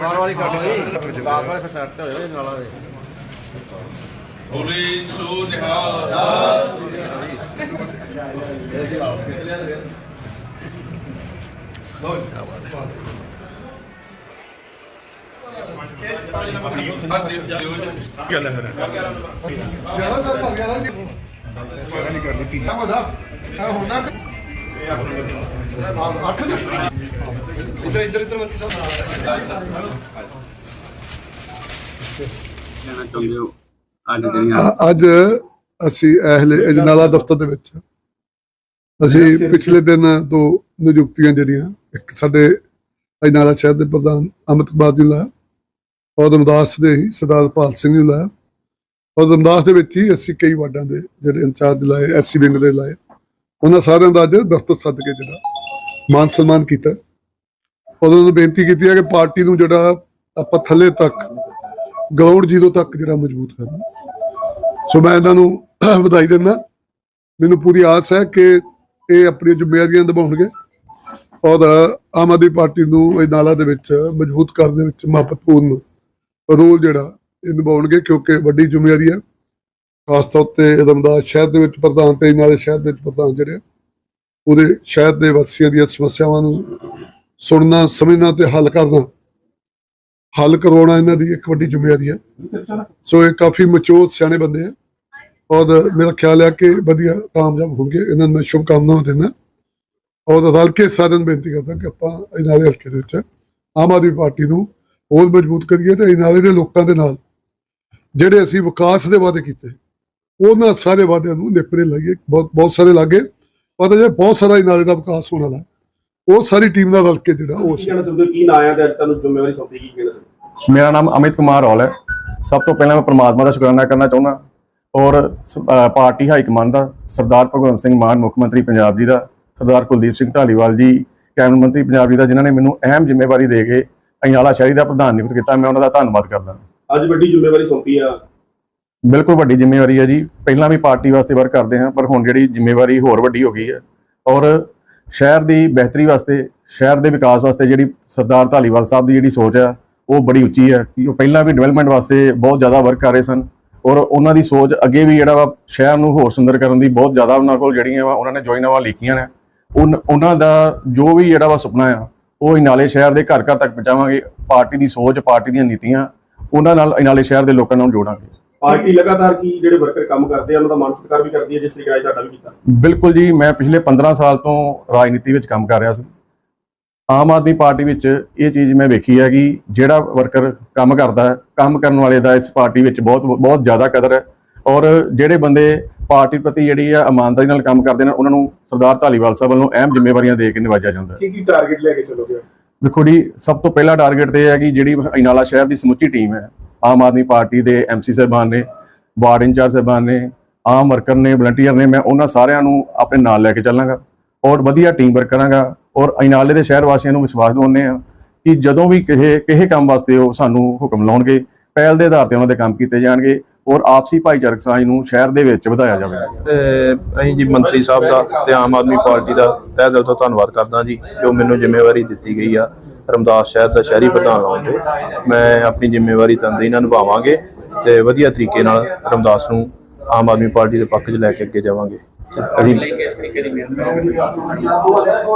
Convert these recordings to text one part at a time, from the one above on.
ਮਾਰ ਵਾਲੀ ਕੱਟ ਲਈ ਦਾਤ ਵਾਲੇ ਫਿਰ ਸੈੱਟ ਹੋਏ ਨਾਲਾਂ ਦੇ ਬੋਲੇ ਸੋ ਨਿਹਾਲ। ਇੱਧਰ ਇੱਧਰ ਇੱਧਰ ਮੱਤੀ ਸਾਹਿਬ ਕਹਿਣਾ ਚਾਹੁੰਦੇ ਹੋ ਅੱਜ ਜਿਹੜੀਆਂ ਅ- ਅੱਜ ਅਸੀਂ ਅਹਲੇ ਅਜਨਾਲਾ ਦਫ਼ਤਰ ਦੇ ਵਿੱਚ ਅਸੀਂ ਪਿਛਲੇ ਦਿਨ ਦੋ ਨਿਯੁਕਤੀਆਂ ਜਿਹੜੀਆਂ, ਇੱਕ ਸਾਡੇ ਅਜਨਾਲਾ ਸ਼ਹਿਰ ਦੇ ਪ੍ਰਧਾਨ ਅਮਿਤ ਕੁਮਾਰ ਜੀ ਲਾਇਆ, ਔਰ ਰਮਦਾਸ ਦੇ ਹੀ ਸਰਦਾਰ ਪਾਲ ਸਿੰਘ ਨੂੰ ਲਾਇਆ। ਔਰ ਰਮਦਾਸ ਦੇ ਵਿੱਚ ਹੀ ਅਸੀਂ ਕਈ ਵਾਰਡਾਂ ਦੇ ਜਿਹੜੇ ਇੰਚਾਰਜ ਲਾਏ, ਐਸਸੀ ਵਿੰਗ ਦੇ ਲਾਏ। ਉਹਨਾਂ ਸਾਰਿਆਂ ਦਾ ਅੱਜ ਦਫ਼ਤਰ ਸੱਦ ਕੇ ਜਿਹੜਾ ਮਾਨ ਸਨਮਾਨ ਕੀਤਾ। ਉਹਨਾਂ ਨੂੰ ਬੇਨਤੀ ਕੀਤੀ ਹੈ ਕਿ ਪਾਰਟੀ ਨੂੰ ਜਿਹੜਾ ਆਪਾਂ ਥੱਲੇ ਤੱਕ ਗਰਾਊਂਡ ਜ਼ੀਰੋ ਤੱਕ ਜਿਹੜਾ ਮਜ਼ਬੂਤ ਕਰਨਾ। ਸੋ ਮੈਂ ਇਹਨਾਂ ਨੂੰ ਵਧਾਈ ਦਿੰਦਾ। ਮੈਨੂੰ ਪੂਰੀ ਆਸ ਹੈ ਕਿ ਇਹ ਆਪਣੀਆਂ ਜ਼ਿੰਮੇਵਾਰੀਆਂ ਨਿਭਾਉਣਗੇ ਔਰ ਆਮ ਆਦਮੀ ਪਾਰਟੀ ਨੂੰ ਇਹ ਨਾਲਾ ਦੇ ਵਿੱਚ, ਮਜ਼ਬੂਤ ਕਰਨ ਦੇ ਵਿੱਚ ਮਹੱਤਵਪੂਰਨ ਰੋਲ ਜਿਹੜਾ ਇਹ ਨਿਭਾਉਣਗੇ ਕਿਉਂਕਿ ਵੱਡੀ ਜ਼ਿੰਮੇਵਾਰੀ ਹੈ। ਖਾਸ ਤੌਰ ਤੇ ਰਮਦਾਸ ਸ਼ਹਿਰ ਦੇ ਵਿੱਚ ਪ੍ਰਧਾਨ ਤੇ ਨਾਲੇ ਸ਼ਹਿਰ ਦੇ ਵਿੱਚ ਪ੍ਰਧਾਨ ਜਿਹੜੇ ਆ, ਉਹਦੇ ਸ਼ਹਿਰ ਦੇ ਵਾਸੀਆਂ ਦੀਆਂ ਸਮੱਸਿਆਵਾਂ ਨੂੰ ਸੁਣਨਾ ਸਮਝਣਾ ਤੇ ਹੱਲ ਕਰਨਾ। ਹੱਲ ਕਰਵਾਉਣਾ ਇਹਨਾਂ ਦੀ ਇੱਕ ਵੱਡੀ ਜ਼ਿੰਮੇਵਾਰੀ ਹੈ ਸੋ ਇਹ ਕਾਫੀ ਮਚੋਰ ਸਿਆਣੇ ਬੰਦੇ ਆ। ਔਰ ਮੇਰਾ ਖਿਆਲ ਹੈ ਕਿ ਵਧੀਆ ਕਾਮਯਾਬ ਹੋਣਗੇ। ਇਹਨਾਂ ਨੂੰ ਮੈਂ ਸ਼ੁਭ ਕਾਮਨਾਵਾਂ ਦਿੰਦਾ। ਔਰ ਰਲ ਕੇ ਸਾਰਿਆਂ ਨੂੰ ਬੇਨਤੀ ਕਰਦਾ ਕਿ ਆਪਾਂ ਇਹਨਾਂ ਦੇ ਹਲਕੇ ਦੇ ਵਿੱਚ ਆਮ ਆਦਮੀ ਪਾਰਟੀ ਨੂੰ ਹੋਰ ਮਜ਼ਬੂਤ ਕਰੀਏ ਤੇ ਇਹਨਾਂ ਦੇ ਲੋਕਾਂ ਦੇ ਨਾਲ ਜਿਹੜੇ ਅਸੀਂ ਵਿਕਾਸ ਦੇ ਵਾਅਦੇ ਕੀਤੇ ਉਹਨਾਂ ਸਾਰੇ ਵਾਅਦਿਆਂ ਨੂੰ ਨਿਪਰੇ ਲਾਈਏ ਬਹੁਤ ਬਹੁਤ ਸਾਰੇ ਲਾਗੇ। ਪਤਾ ਜੇ ਬਹੁਤ ਸਾਰਾ ਇਹਨਾਂ ਦਾ ਵਿਕਾਸ ਹੋਣ ਵਾਲਾ ਉਹ ਸਾਰੀ ਟੀਮ ਨਾਲ ਰਲ ਕੇ ਜਿਹੜਾ ਉਹ ਕੀ ਕਹਿਣਾ ਚਾਹੁੰਦੇ? ਕੀ ਨਾਂ ਆਇਆ ਤੇ ਅੱਜ ਤੁਹਾਨੂੰ ਜ਼ਿੰਮੇਵਾਰੀ ਸੌਂਪੀ ਕੀ ਕਹਿਣਾ? ਮੇਰਾ ਨਾਮ ਅਮਿਤ ਕੁਮਾਰ ਰੌਲ ਹੈ। ਸਭ ਤੋਂ ਪਹਿਲਾਂ ਮੈਂ ਪ੍ਰਮਾਤਮਾ ਦਾ ਸ਼ੁਕਰਾਨਾ ਕਰਨਾ ਚਾਹੁੰਦਾ। ਔਰ ਪਾਰਟੀ ਹਾਈ ਕਮਾਂਡ ਦਾ ਸਰਦਾਰ ਭਗਵੰਤ ਸਿੰਘ ਮਾਨ ਮੁੱਖ ਮੰਤਰੀ ਪੰਜਾਬ ਜੀ ਦਾ ਸਰਦਾਰ ਕੁਲਦੀਪ ਸਿੰਘ ਢਾਲੀਵਾਲ ਜੀ ਕੈਬਨਿਟ ਮੰਤਰੀ ਪੰਜਾਬ ਜੀ ਦਾ ਜਿਨ੍ਹਾਂ ਨੇ ਮੈਨੂੰ ਅਹਿਮ ਜ਼ਿੰਮੇਵਾਰੀ ਦੇ ਕੇ ਅਈਆਲਾ ਸ਼ਹਿਰੀ ਦਾ ਪ੍ਰਧਾਨ ਨਿਯੁਕਤ ਕੀਤਾ। ਮੈਂ ਉਹਨਾਂ ਦਾ ਧੰਨਵਾਦ ਕਰਦਾ। ਅੱਜ ਵੱਡੀ ਜ਼ਿੰਮੇਵਾਰੀ ਸੌਂਪੀ ਆ। ਬਿਲਕੁਲ ਵੱਡੀ ਜ਼ਿੰਮੇਵਾਰੀ ਹੈ ਜੀ। ਪਹਿਲਾਂ ਵੀ ਪਾਰਟੀ ਵਾਸਤੇ ਵਰਕ ਕਰਦੇ ਹਾਂ, ਪਰ ਹੁਣ ਜਿਹੜੀ ਜ਼ਿੰਮੇਵਾਰੀ ਹੋਰ ਵੱਡੀ ਹੋ ਗਈ ਹੈ। ਔਰ ਸ਼ਹਿਰ ਦੀ ਬਿਹਤਰੀ ਵਾਸਤੇ, ਸ਼ਹਿਰ ਦੇ ਵਿਕਾਸ ਵਾਸਤੇ ਜਿਹੜੀ ਸਰਦਾਰ ਧਾਲੀਵਾਲ ਸਾਹਿਬ ਦੀ ਜਿਹੜੀ ਸੋਚ ਹੈ, ਉਹ ਬੜੀ ਉੱਚੀ ਹੈ ਕਿ ਉਹ ਪਹਿਲਾਂ ਵੀ ਡਿਵੈਲਪਮੈਂਟ ਵਾਸਤੇ ਬਹੁਤ ਜ਼ਿਆਦਾ ਵਰਕ ਕਰ ਰਹੇ ਸਨ। ਔਰ ਉਹਨਾਂ ਦੀ ਸੋਚ ਅੱਗੇ ਵੀ ਜਿਹੜਾ ਵਾ ਸ਼ਹਿਰ ਨੂੰ ਹੋਰ ਸੁੰਦਰ ਕਰਨ ਦੀ ਬਹੁਤ ਜ਼ਿਆਦਾ ਉਹਨਾਂ ਕੋਲ ਜਿਹੜੀਆਂ ਵਾ ਉਹਨਾਂ ਨੇ ਜੋਇਨਾਵਾਂ ਲਿਖੀਆਂ ਨੇ। ਉਨ- ਉਹਨਾਂ ਦਾ ਜੋ ਵੀ ਜਿਹੜਾ ਵਾ ਸੁਪਨਾ ਆ, ਉਹ ਇਨਾਲੇ ਸ਼ਹਿਰ ਦੇ ਘਰ ਘਰ ਤੱਕ ਪਹੁੰਚਾਵਾਂਗੇ। ਪਾਰਟੀ ਦੀ ਸੋਚ, ਪਾਰਟੀ ਦੀਆਂ ਨੀਤੀਆਂ, ਉਹਨਾਂ ਨਾਲ ਇਨਾਲੇ ਸ਼ਹਿਰ ਦੇ ਲੋਕਾਂ ਨਾਲ ਜੋੜਾਂਗੇ। ਪਾਰਟੀ ਲਗਾਤਾਰ ਕੀ ਜਿਹੜੇ ਵਰਕਰ ਕੰਮ ਕਰਦੇ ਆ ਉਹਨਾਂ ਦਾ ਮਾਨ ਸਤਿਕਾਰ ਵੀ ਕਰਦੀ ਹੈ ਜਿਸ ਤਰੀਕੇ ਨਾਲ ਤੁਹਾਡਾ ਵੀ ਕੀਤਾ? ਬਿਲਕੁਲ ਜੀ ਮੈਂ ਪਿਛਲੇ 15 ਸਾਲ ਤੋਂ ਰਾਜਨੀਤੀ ਵਿੱਚ ਕੰਮ ਕਰ ਰਿਹਾ ਸੀ। ਆਮ ਆਦਮੀ ਪਾਰਟੀ ਵਿੱਚ ਇਹ ਚੀਜ਼ ਮੈਂ ਵੇਖੀ ਹੈ ਕਿ ਜਿਹੜਾ ਵਰਕਰ ਕੰਮ ਕਰਦਾ ਹੈ ਕੰਮ ਕਰਨ ਵਾਲੇ ਦਾ ਇਸ ਪਾਰਟੀ ਵਿੱਚ ਬਹੁਤ ਬਹੁਤ ਜ਼ਿਆਦਾ ਕਦਰ ਹੈ। ਔਰ ਜਿਹੜੇ ਬੰਦੇ ਪਾਰਟੀ ਪ੍ਰਤੀ ਜਿਹੜੀ ਆ ਇਮਾਨਦਾਰੀ ਨਾਲ ਕੰਮ ਕਰਦੇ ਨੇ ਉਹਨਾਂ ਨੂੰ ਸਰਦਾਰ ਧਾਲੀਵਾਲ ਸਾਹਿਬ ਵੱਲੋਂ ਅਹਿਮ ਜ਼ਿੰਮੇਵਾਰੀਆਂ ਦੇ ਕੇ ਨਿਵਾਜਿਆ ਜਾਂਦਾ ਹੈ। ਕੀ ਕੀ ਟਾਰਗੇਟ ਲੈ ਕੇ ਚੱਲੋਗੇ? ਦੇਖੋ ਜੀ ਸਭ ਤੋਂ ਪਹਿਲਾ ਟਾਰਗੇਟ ਤੇ ਇਹ ਹੈ ਕਿ ਜਿਹੜੀ ਇਨਾਲਾ ਸ਼ਹਿਰ ਦੀ ਸਮੁੱਚੀ ਟੀਮ ਹੈ ਆਮ ਆਦਮੀ ਪਾਰਟੀ ਦੇ ਐਮਸੀ ਸਾਹਿਬਾਨ ਨੇ, ਵਾਰਡ ਇੰਚਾਰਜ ਸਾਹਿਬਾਨ ਨੇ, ਆਮ ਵਰਕਰ ਨੇ, ਵਲੰਟੀਅਰ ਨੇ, ਮੈਂ ਉਹਨਾਂ ਸਾਰਿਆਂ ਨੂੰ ਆਪਣੇ ਨਾਲ ਲੈ ਕੇ ਚੱਲਾਂਗਾ ਔਰ ਵਧੀਆ ਟੀਮ ਵਰਕ ਕਰਾਂਗਾ ਔਰ ਇਨਾਲੇ ਦੇ ਸ਼ਹਿਰ ਵਾਸੀਆਂ ਨੂੰ ਵਿਸ਼ਵਾਸ ਦਿਵਾਉਂਦੇ ਆ ਕਿ ਜਦੋਂ ਵੀ ਕਿਸੇ ਕਿਸੇ ਕੰਮ ਵਾਸਤੇ ਉਹ ਸਾਨੂੰ ਹੁਕਮ ਲਾਉਣਗੇ, ਪਹਿਲ ਦੇ ਆਧਾਰ ਤੇ ਉਹਨਾਂ ਦੇ ਕੰਮ ਕੀਤੇ ਜਾਣਗੇ ਔਰ ਆਪਸੀ ਭਾਈਚਾਰਕ ਸਾਂਝ ਨੂੰ ਸ਼ਹਿਰ ਦੇ ਵਿੱਚ ਵਧਾਇਆ ਜਾਵੇ। ਤੇ ਅਸੀਂ ਜੀ ਮੰਤਰੀ ਸਾਹਿਬ ਦਾ ਤੇ ਆਮ ਆਦਮੀ ਪਾਰਟੀ ਦਾ ਤਹਿ ਦਿਲ ਤੋਂ ਧੰਨਵਾਦ ਕਰਦਾ ਜੀ, ਜੋ ਮੈਨੂੰ ਜ਼ਿੰਮੇਵਾਰੀ ਦਿੱਤੀ ਗਈ ਆ ਰਮਦਾਸ ਸ਼ਹਿਰ ਦਾ ਸ਼ਹਿਰੀ ਪ੍ਰਧਾਨ ਲਾਉਣ ਤੇ। ਮੈਂ ਆਪਣੀ ਜ਼ਿੰਮੇਵਾਰੀ ਤੰਦੇਹੀ ਨਾਲ ਨਿਭਾਵਾਂਗੇ ਤੇ ਵਧੀਆ ਤਰੀਕੇ ਨਾਲ ਰਮਦਾਸ ਨੂੰ ਆਮ ਆਦਮੀ ਪਾਰਟੀ ਦੇ ਪੱਖ 'ਚ ਲੈ ਕੇ ਅੱਗੇ ਜਾਵਾਂਗੇ। ਅਸੀਂ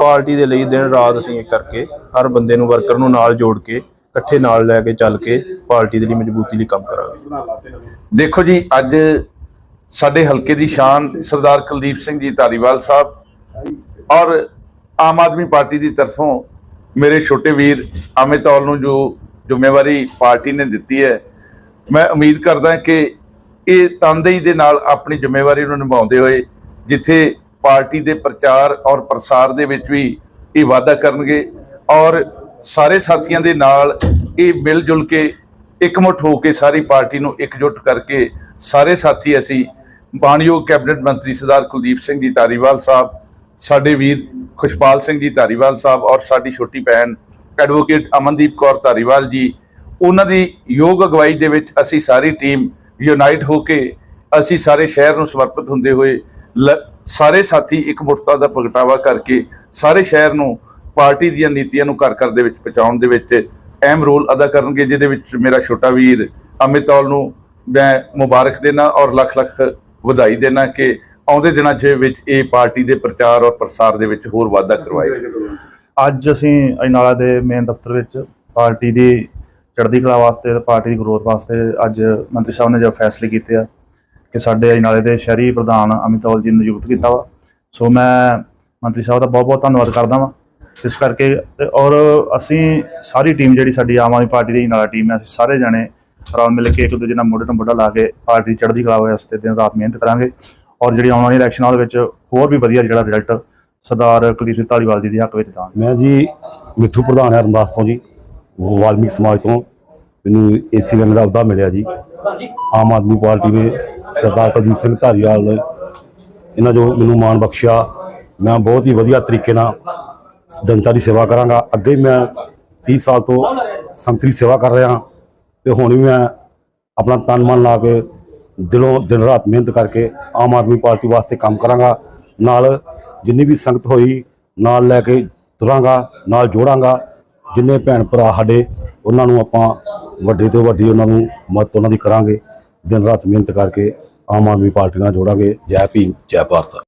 ਪਾਰਟੀ ਦੇ ਲਈ ਦਿਨ ਰਾਤ ਅਸੀਂ ਇਹ ਕਰਕੇ ਹਰ ਬੰਦੇ ਨੂੰ ਵਰਕਰ ਨੂੰ ਨਾਲ ਜੋੜ ਕੇ ਇਕੱਠੇ ਨਾਲ ਲੈ ਕੇ ਚੱਲ ਕੇ ਪਾਰਟੀ ਦੇ ਲਈ ਮਜ਼ਬੂਤੀ ਲਈ ਕੰਮ ਕਰਾਂਗੇ। ਦੇਖੋ ਜੀ, ਅੱਜ ਸਾਡੇ ਹਲਕੇ ਦੀ ਸ਼ਾਨ ਸਰਦਾਰ ਕੁਲਦੀਪ ਸਿੰਘ ਜੀ ਧਾਰੀਵਾਲ ਸਾਹਿਬ ਔਰ ਆਮ ਆਦਮੀ ਪਾਰਟੀ ਦੀ ਤਰਫੋਂ ਮੇਰੇ ਛੋਟੇ ਵੀਰ ਅਮਿਤੌਲ ਨੂੰ ਜੋ ਜ਼ਿੰਮੇਵਾਰੀ ਪਾਰਟੀ ਨੇ ਦਿੱਤੀ ਹੈ, ਮੈਂ ਉਮੀਦ ਕਰਦਾ ਕਿ ਇਹ ਤਨਦੇਹੀ ਦੇ ਨਾਲ ਆਪਣੀ ਜ਼ਿੰਮੇਵਾਰੀ ਨੂੰ ਨਿਭਾਉਂਦੇ ਹੋਏ ਜਿੱਥੇ ਪਾਰਟੀ ਦੇ ਪ੍ਰਚਾਰ ਔਰ ਪ੍ਰਸਾਰ ਦੇ ਵਿੱਚ ਵੀ ਇਹ ਵਾਅਦਾ ਕਰਨਗੇ ਔਰ ਸਾਰੇ ਸਾਥੀਆਂ ਦੇ ਨਾਲ ਇਹ ਮਿਲ ਜੁਲ ਕੇ ਇਕਮੁੱਠ ਹੋ ਕੇ ਸਾਰੀ ਪਾਰਟੀ ਨੂੰ ਇਕਜੁੱਟ ਕਰਕੇ ਸਾਰੇ ਸਾਥੀ ਅਸੀਂ ਬਾਣਯੋਗ ਕੈਬਨਿਟ ਮੰਤਰੀ ਸਰਦਾਰ ਕੁਲਦੀਪ ਸਿੰਘ ਜੀ ਧਾਰੀਵਾਲ ਸਾਹਿਬ, ਸਾਡੇ ਵੀਰ ਖੁਸ਼ਪਾਲ ਸਿੰਘ ਜੀ ਧਾਰੀਵਾਲ ਸਾਹਿਬ ਔਰ ਸਾਡੀ ਛੋਟੀ ਭੈਣ ਐਡਵੋਕੇਟ ਅਮਨਦੀਪ ਕੌਰ ਧਾਰੀਵਾਲ ਜੀ, ਉਹਨਾਂ ਦੀ ਯੋਗ ਅਗਵਾਈ ਦੇ ਵਿੱਚ ਅਸੀਂ ਸਾਰੀ ਟੀਮ ਯੂਨਾਈਟ ਹੋ ਕੇ ਅਸੀਂ ਸਾਰੇ ਸ਼ਹਿਰ ਨੂੰ ਸਮਰਪਿਤ ਹੁੰਦੇ ਹੋਏ ਲ- ਸਾਰੇ ਸਾਥੀ ਇੱਕ ਇਕਮੁੱਠਤਾ ਦਾ ਪ੍ਰਗਟਾਵਾ ਕਰਕੇ ਸਾਰੇ ਸ਼ਹਿਰ ਨੂੰ ਪਾਰਟੀ ਦੀਆਂ ਨੀਤੀਆਂ ਨੂੰ ਘਰ ਘਰ ਦੇ ਵਿੱਚ ਪਹੁੰਚਾਉਣ ਦੇ ਵਿੱਚ ਅਹਿਮ ਰੋਲ ਅਦਾ ਕਰਨਗੇ, ਜਿਹਦੇ ਵਿੱਚ ਮੇਰਾ ਛੋਟਾ ਵੀਰ ਅਮਿਤੌਲ ਨੂੰ ਮੈਂ ਮੁਬਾਰਕ ਦੇਣਾ ਔਰ ਲੱਖ ਲੱਖ ਵਧਾਈ ਦੇਣਾ ਕਿ ਆਉਂਦੇ ਦਿਨਾਂ 'ਚ ਵਿੱਚ ਇਹ ਪਾਰਟੀ ਦੇ ਪ੍ਰਚਾਰ ਔਰ ਪ੍ਰਸਾਰ ਦੇ ਵਿੱਚ ਹੋਰ ਵਾਧਾ ਕਰਵਾਏ। ਅੱਜ ਅਸੀਂ ਅਜਨਾਲਾ ਦੇ ਮੇਨ ਦਫ਼ਤਰ ਵਿੱਚ ਪਾਰਟੀ ਦੀ ਚੜ੍ਹਦੀ ਕਲਾ ਵਾਸਤੇ ਤੇ ਪਾਰਟੀ ਦੀ ਗਰੋਥ ਵਾਸਤੇ ਅੱਜ ਮੰਤਰੀ ਸਾਹਿਬ ਨੇ ਜੋ ਫੈਸਲੇ ਕੀਤੇ ਆ ਕਿ ਸਾਡੇ ਅਜਨਾਲੇ ਦੇ ਸ਼ਹਿਰੀ ਪ੍ਰਧਾਨ ਅਮਿਤੌਲ ਜੀ ਨੂੰ ਨਿਯੁਕਤ ਕੀਤਾ ਵਾ। ਸੋ ਮੈਂ ਮੰਤਰੀ ਸਾਹਿਬ ਦਾ ਬਹੁਤ ਬਹੁਤ ਧੰਨਵਾਦ ਕਰਦਾ ਵਾਂ। ਇਸ ਕਰਕੇ ਔਰ ਅਸੀਂ ਸਾਰੀ ਟੀਮ ਜਿਹੜੀ ਸਾਡੀ ਆਮ ਆਦਮੀ ਪਾਰਟੀ ਦੀ ਨਾਲ ਟੀਮ ਹੈ, ਅਸੀਂ ਸਾਰੇ ਜਣੇ ਰਲ ਮਿਲ ਕੇ ਇੱਕ ਦੂਜੇ ਨਾਲ ਮੋਢੇ ਨਾਲ ਮੋਢਾ ਲਾ ਕੇ ਪਾਰਟੀ ਦੀ ਚੜ੍ਹਦੀ ਕਲਾ ਵਾਸਤੇ ਦਿਨ ਰਾਤ ਮਿਹਨਤ ਕਰਾਂਗੇ। ਔਰ ਜਿਹੜੀ ਆਉਣ ਵਾਲੀ ਇਲੈਕਸ਼ਨਾਂ ਦੇ ਵਿੱਚ ਹੋਰ ਵੀ ਵਧੀਆ ਜਿਹੜਾ ਰਿਜ਼ਲਟ ਸਰਦਾਰ ਕੁਲਦੀਪ ਸਿੰਘ ਧਾਲੀਵਾਲ ਜੀ ਦੇ ਹੱਕ ਵਿੱਚ ਦਾਂਗੇ ਮੈਂ ਜੀ ਮਿੱਠੂ ਪ੍ਰਧਾਨ ਹੈ ਰਮਦਾਸ ਤੋਂ ਜੀ, ਵਾਲਮੀਕ ਸਮਾਜ ਤੋਂ। ਮੈਨੂੰ ਏਸੀ ਵਿੰਗ ਦਾ ਅਹੁਦਾ ਮਿਲਿਆ ਜੀ। ਆਮ ਆਦਮੀ ਪਾਰਟੀ ਨੇ ਸਰਦਾਰ ਕੁਲਦੀਪ ਸਿੰਘ ਧਾਲੀਵਾਲ ਇਹਨਾਂ ਜੋ ਮੈਨੂੰ ਮਾਣ ਬਖਸ਼ਿਆ। ਮੈਂ ਬਹੁਤ ਹੀ ਵਧੀਆ ਤਰੀਕੇ ਨਾਲ ਜਨਤਾ ਦੀ ਸੇਵਾ ਕਰਾਂਗਾ। ਅੱਗੇ ਮੈਂ 30 ਸਾਲ ਤੋਂ ਸੰਗਤ ਦੀ ਸੇਵਾ ਕਰ ਰਿਹਾ ਤੇ ਹੁਣ ਵੀ ਮੈਂ ਆਪਣਾ ਤਨ ਮਨ ਲਾ ਕੇ ਦਿਲੋਂ ਦਿਨ ਰਾਤ ਮਿਹਨਤ ਕਰਕੇ ਆਮ ਆਦਮੀ ਪਾਰਟੀ ਵਾਸਤੇ ਕੰਮ ਕਰਾਂਗਾ। ਨਾਲ ਜਿੰਨੀ ਵੀ ਸੰਗਤ ਹੋਈ, ਨਾਲ ਲੈ ਕੇ ਤੁਰਾਂਗਾ, ਨਾਲ ਜੋੜਾਂਗਾ। ਜਿੰਨੇ ਭੈਣ ਭਰਾ ਸਾਡੇ, ਉਹਨਾਂ ਨੂੰ ਆਪਾਂ ਵੱਡੇ ਤੋਂ ਵੱਡੀ ਉਹਨਾਂ ਨੂੰ ਮਦਦ ਉਹਨਾਂ ਦੀ ਕਰਾਂਗੇ। ਦਿਨ ਰਾਤ ਮਿਹਨਤ ਕਰਕੇ ਆਮ ਆਦਮੀ ਪਾਰਟੀ ਨਾਲ ਜੋੜਾਂਗੇ। ਜੈ ਭੀਮ, ਜੈ ਭਾਰਤ।